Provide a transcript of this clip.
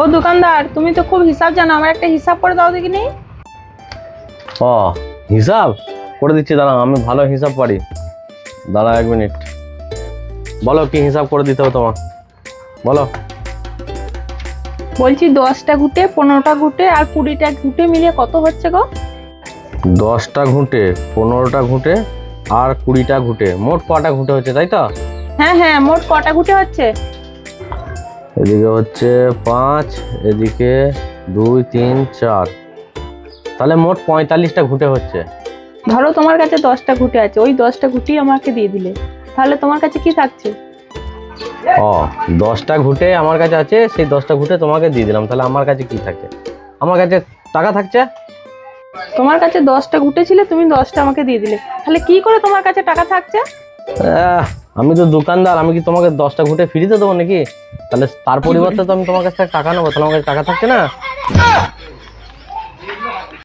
ও দোকানদার তুমি তো খুব হিসাব জানো আমার একটা হিসাব করে দাও দেখিনি? ও হিসাব? করে দিচ্ছি দাঁড়াও আমি ভালো হিসাব পারি। দাঁড়া এক মিনিট। বলো কি হিসাব করে দিতে হবে তোমার বলো। বলছি দশটা ঘুটে পনেরোটা ঘুটে আর কুড়িটা ঘুটে মিলিয়ে কত হচ্ছে গো? দশটা ঘুঁটে পনেরোটা ঘুঁটে আর কুড়িটা ঘুঁটে। মোট কটা ঘুঁটে হচ্ছে তাই তো? হ্যাঁ হ্যাঁ মোট কটা ঘুটে হচ্ছে? এদিকে হচ্ছে পাঁচ এদিকে দুই তিন চার। তাহলে মোট পঁয়তাল্লিশটা ঘুঁটে হচ্ছে। ধরো তোমার কাছে দশটা ঘুটে আছে ওই দশটা ঘুটি আমাকে দিয়ে দিলে। তাহলে তোমার কাছে কি থাকছে? ও দশটা ঘুঁটে আমার কাছে আছে সেই দশটা ঘুঁটে তোমাকে দিয়ে দিলাম। তাহলে আমার কাছে কি থাকে? আমার কাছে টাকা থাকছে? তোমার কাছে দশটা ঘুটে ছিল তুমি দশটা আমাকে দিয়ে দিলে। তাহলে কি করে তোমার কাছে টাকা থাকছে? আমি তো দোকানদার আমি কি তোমাকে দশটা ঘুটে ফ্রিতে দেবো নাকি? তাহলে তার পরিবর্তে তো আমি তোমার কাছ থেকে টাকা নেব। তাহলে আমার কাছে টাকা থাকছে না?